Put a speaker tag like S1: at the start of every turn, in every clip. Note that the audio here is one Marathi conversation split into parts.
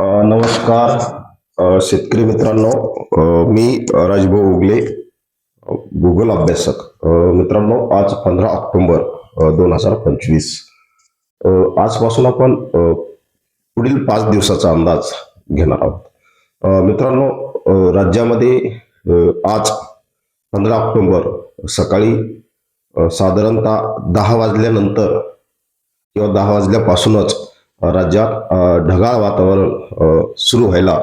S1: नमस्कार. शेतकरी मित्रांनो मी राजभाऊ उगले गुगल भूगोल अभ्यासक. मित्रांनो आज पंधरा ऑक्टोंबर दोन हजार पंचवीस. आजपासून आपण पुढील पाच दिवसाचा अंदाज घेणार आहोत. मित्रांनो राज्यामध्ये आज पंधरा ऑक्टोंबर सकाळी साधारणतः दहा वाजल्यानंतर किंवा दहा वाजल्यापासूनच राज्यात ढगाळ वातावरण सुरू व्हायला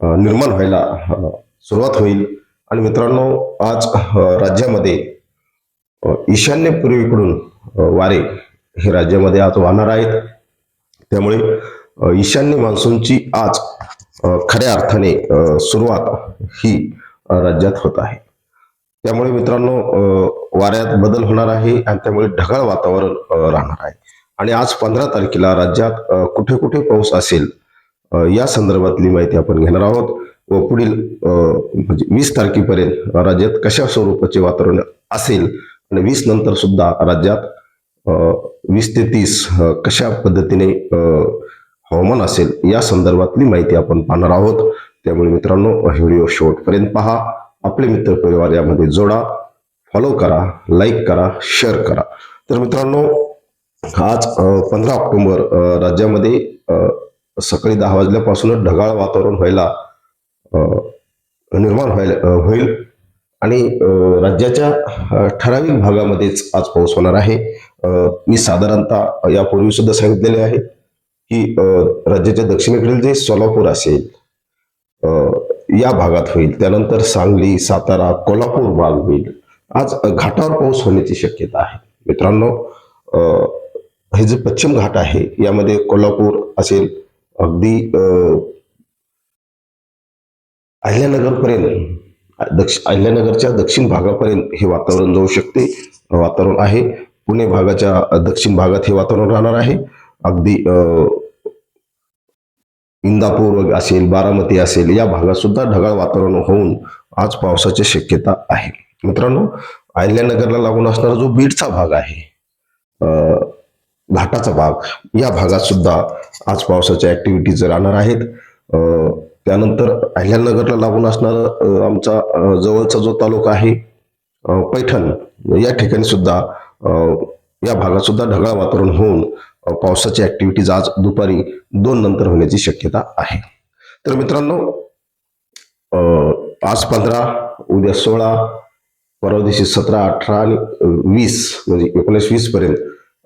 S1: निर्माण व्हायला सुरुवात होईल. आणि मित्रांनो आज राज्यामध्ये ईशान्य पूर्वेकडून वारे हे राज्यामध्ये आज वाहणार आहेत. त्यामुळे ईशान्य मान्सूनची आज खऱ्या अर्थाने सुरुवात ही राज्यात होत आहे. त्यामुळे मित्रांनो वाऱ्यात बदल होणार आहे आणि त्यामुळे ढगाळ वातावरण राहणार आहे. आणि आज पंधरा तारखेला राज्यात कुठे कुठे पाऊस असेल या संदर्भातली माहिती आपण घेणार आहोत व पुढील म्हणजे वीस तारखेपर्यंत राज्यात कशा स्वरूपाचे वातावरण असेल आणि वीस नंतर सुद्धा राज्यात वीस ते तीस कशा पद्धतीने हवामान असेल या संदर्भातली माहिती आपण पाहणार आहोत. त्यामुळे मित्रांनो हे व्हिडिओ शेवटपर्यंत पहा. आपले मित्र परिवार यामध्ये जोडा. फॉलो करा लाईक करा शेअर करा. तर मित्रांनो आज पंधरा ऑक्टोबर राज्यामध्ये सकाळी दहा वाजल्यापासूनच ढगाळ वातावरण व्हायला निर्माण व्हायला होईल. आणि राज्याच्या ठराविक भागामध्येच आज पाऊस होणार आहे. मी साधारणतः यापूर्वी सुद्धा सांगितलेले आहे की राज्याच्या दक्षिणेकडील जे सोलापूर असेल या भागात होईल. त्यानंतर सांगली सातारा कोल्हापूर भाग होईल. आज घाटावर पाऊस होण्याची शक्यता आहे. मित्रांनो हे जे पश्चिम घाट आहे यामध्ये कोल्हापूर असेल अगदी अहिल्यानगरपर्यंत दक्ष अहिल्यानगरच्या दक्षिण भागापर्यंत हे वातावरण जाऊ शकते वातावरण आहे. पुणे भागाच्या दक्षिण भागात हे वातावरण राहणार आहे. अगदी इंदापूर असेल बारामती असेल या भागात सुद्धा ढगाळ वातावरण होऊन आज पावसाची शक्यता आहे. मित्रांनो अहिल्यानगरला लागून असणारा जो बीडचा भाग आहे घाटाचा भाग. या भागात सुद्धा आज पावसाच्या ऍक्टिव्हिटीज राहणार आहेत. त्यानंतर अहिल्यानगरला लागून असणारा आमचा जवळचा जो तालुका आहे पैठण. या ठिकाणी सुद्धा या भागात सुद्धा ढगाळ वातावरण होऊन पावसाची ऍक्टिव्हिटीज आज दुपारी दोन नंतर होण्याची शक्यता आहे. तर मित्रांनो आज पंधरा उद्या सोळा परवा दिवशी सतरा अठरा आणि वीस म्हणजे एकोणीस वीस पर्यंत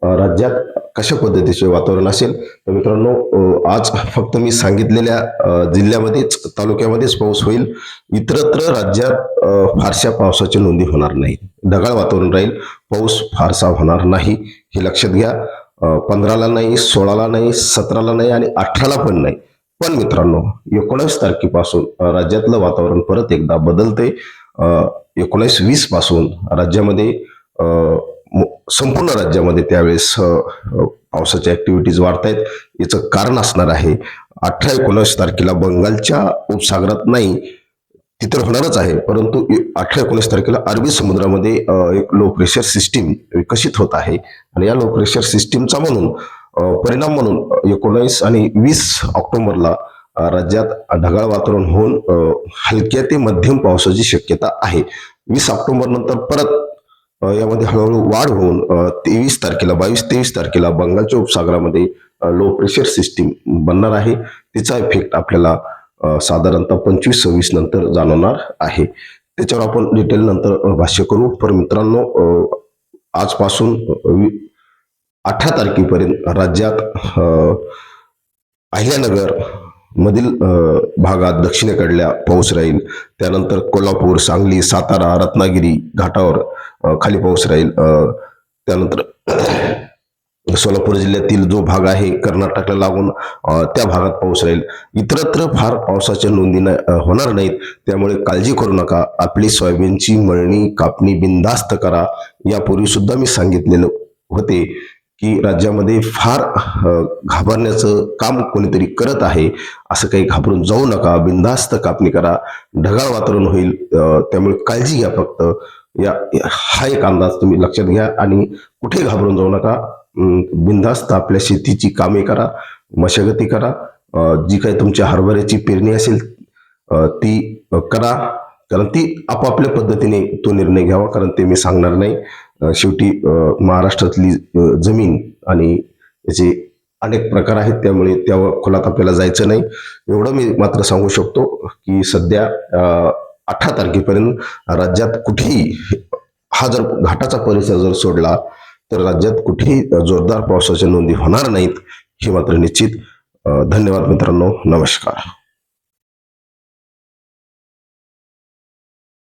S1: राज्यात कशा पद्धतीचे वातावरण असेल? तर मित्रांनो आज फक्त मी सांगितलेल्या जिल्ह्यामध्येच तालुक्यामध्येच पाऊस होईल. इतरत्र राज्यात फारशा पावसाची नोंदी होणार नाही ढगाळ वातावरण राहील. पाऊस फारसा होणार नाही. हे लक्षात घ्या. पंधराला नाही सोळाला नाही सतराला नाही आणि अठराला पण नाही. पण मित्रांनो एकोणीस तारखेपासून राज्यातलं वातावरण परत एकदा बदलते एकोणीस वीसपासून राज्यामध्ये अ, संपूर्ण राज्यामध्ये त्यावेळेस पावसाच्या ऍक्टिव्हिटीज वाढत आहेत याचं कारण असणार आहे अठरा एकोणीस तारखेला बंगालच्या उपसागरात नाही तिथं होणारच आहे परंतु अठरा एकोणीस तारखेला अरबी समुद्रामध्ये एक लो प्रेशर सिस्टीम विकसित होत आहे. आणि या लो प्रेशर सिस्टीमचा म्हणून परिणाम म्हणून एकोणीस आणि वीस ऑक्टोबरला राज्यात ढगाळ वातावरण होऊन हलक्या ते मध्यम पावसाची शक्यता आहे. वीस ऑक्टोबर नंतर परत यामध्ये हळूहळू वाढ होऊन तेवीस तारखेला बावीस तेवीस तारखेला बंगालच्या उपसागरामध्ये लो प्रेशर सिस्टीम बनणार आहे. तिचा इफेक्ट आपल्याला साधारणतः पंचवीस सव्वीस नंतर जाणवणार आहे. त्याच्यावर आपण डिटेल नंतर भाष्य करू. पर मित्रांनो आजपासून अठरा तारखेपर्यंत राज्यात अहिल्यानगर मधील भागात दक्षिणेकडल्या पाऊस राहील. त्यानंतर कोल्हापूर सांगली सातारा रत्नागिरी घाटावर खाली पाऊस राहील. त्यानंतर सोलापूर जिल्ह्यातील जो भाग आहे कर्नाटकला लागून त्या भागात पाऊस राहील. इतरत्र फार पावसाच्या नोंदी नाही- होणार नाहीत. त्यामुळे काळजी करू नका. आपली सोयाबीनची मळणी कापणी बिनधास्त करा. यापूर्वी सुद्धा मी सांगितलेलं होते की राज्यामध्ये फार घाबरण्याचं काम कोणीतरी करत आहे असं काही घाबरून जाऊ नका. बिनधास्त कापणी करा. ढगाळ वातावरण होईल. त्यामुळे काळजी घ्या फक्त. या हा एक अंदाज तुम्ही लक्षात घ्या आणि कुठे घाबरून जाऊ नका. अं, बिनधास्त आपल्या शेतीची कामे करा मशागती करा. जी काही तुमची हरभऱ्याची पेरणी असेल ती करा. कारण ती आपापल्या पद्धतीने तो निर्णय घ्यावा कारण ते मी सांगणार नाही. शेवटी महाराष्ट्रातली जमीन आणि याचे अनेक प्रकार आहेत त्यामुळे त्या खोलात आपल्याला जायचं नाही. एवढं मी मात्र सांगू शकतो की सध्या अठरा तारखेपर्यंत राज्यात कुठेही हा जर घाटाचा परिसर जर सोडला तर राज्यात कुठेही जोरदार पावसाच्या नोंदी होणार नाहीत हे मात्र निश्चित धन्यवाद मित्रांनो. नमस्कार.